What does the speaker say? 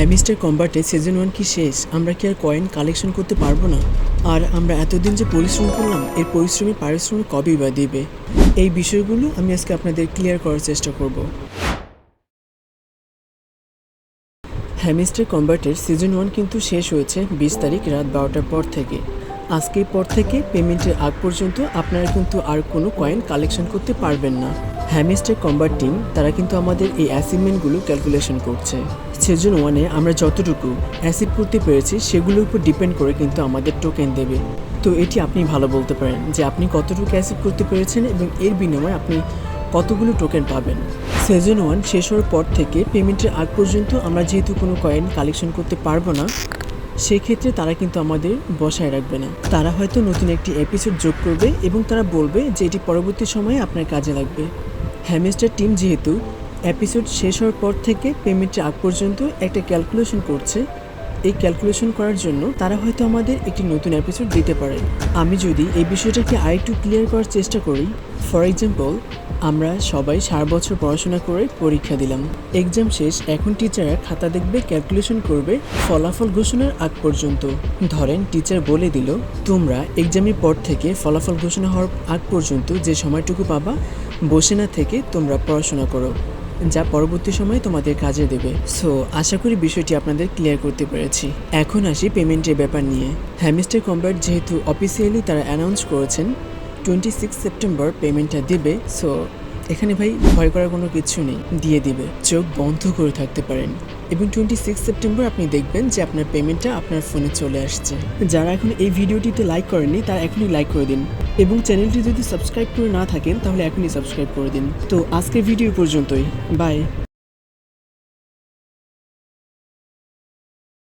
Hamster কম্বাটে season one কি শেষ? আমরা কি আর কয়েন কালেকশন করতে পারব না? আর আমরা এতদিন যে পরিশ্রম করলাম এর পরিশ্রমের পারিশ্রমিক কবেই বা দিবে? এই বিষয়গুলো আমি আজকে আপনাদের ক্লিয়ার করার চেষ্টা করব। হ্যামিস্টার কম্বাটের সিজন ওয়ান কিন্তু শেষ হয়েছে বিশ তারিখ রাত বারোটার পর থেকে। আজকের পর থেকে পেমেন্টের আগ পর্যন্ত আপনারা কিন্তু আর কোনো কয়েন কালেকশন করতে পারবেন না। হ্যামিস্টার কম্বাট টিম, তারা কিন্তু আমাদের এই অ্যাসিভমেন্টগুলো ক্যালকুলেশন করছে। সেজন ওয়ানে আমরা যতটুকু অ্যাসিভ করতে পেরেছি সেগুলোর উপর ডিপেন্ড করে কিন্তু আমাদের টোকেন দেবে। তো এটি আপনি ভালো বলতে পারেন যে আপনি কতটুকু অ্যাসিভ করতে পেরেছেন এবং এর বিনিময়ে আপনি কতগুলো টোকেন পাবেন। সেজন ওয়ান শেষ হওয়ার পর থেকে পেমেন্টের আগ পর্যন্ত আমরা যেহেতু কোনো কয়েন কালেকশন করতে পারব না, সেক্ষেত্রে তারা কিন্তু আমাদের বসায় রাখবে না। তারা হয়তো নতুন একটি এপিসোড যোগ করবে এবং তারা বলবে যে এটি পরবর্তী সময়ে আপনার কাজে লাগবে। হ্যামেস্টার টিম যেহেতু এপিসোড শেষ হওয়ার পর থেকে পেমেন্টের আগ পর্যন্ত একটা ক্যালকুলেশন করছে। এই ক্যালকুলেশন করার জন্য তারা হয়তো আমাদের একটি নতুন এপিসোড দিতে পারে। আমি যদি এই বিষয়টাকে আরেকটু ক্লিয়ার করার চেষ্টা করি ফর এক্সাম্পল আমরা সবাই সারা বছর পড়াশোনা করে পরীক্ষা দিলাম। এক্সাম শেষ, এখন টিচাররা খাতা দেখবে ক্যালকুলেশন করবে, ফলাফল ঘোষণার আগ পর্যন্ত। ধরেন টিচার বলে দিল, তোমরা এক্সামের পর থেকে ফলাফল ঘোষণা হওয়ার আগ পর্যন্ত যে সময়টুকু পাবা, বসে না থেকে তোমরা পড়াশোনা করো। যা পরবর্তী সময়ে তোমাদের কাজে দেবে। সো আশা করি বিষয়টি আপনাদের ক্লিয়ার করতে পেরেছি। এখন আসি পেমেন্টের ব্যাপার নিয়ে। হ্যামিস্টার কম্বাট যেহেতু অফিসিয়ালি তারা অ্যানাউন্স করেছেন টোয়েন্টি সিক্স সেপ্টেম্বর পেমেন্টটা দেবে সো এখানে ভাই ভয় করার কোনো কিছু নেই, দিয়ে দিবে। চোখ বন্ধ করে থাকতে পারেন। এবং টোয়েন্টি সিক্স সেপ্টেম্বর আপনি দেখবেন যে আপনার পেমেন্টটা আপনার ফোনে চলে আসছে। যারা এখন এই ভিডিওটিতে লাইক করেননি, তারা এখনই লাইক করে দিন। এবং চ্যানেলটি যদি সাবস্ক্রাইব করে না থাকেন, তাহলে এখনই সাবস্ক্রাইব করে দিন। তো আজকের ভিডিও পর্যন্তই। বাই।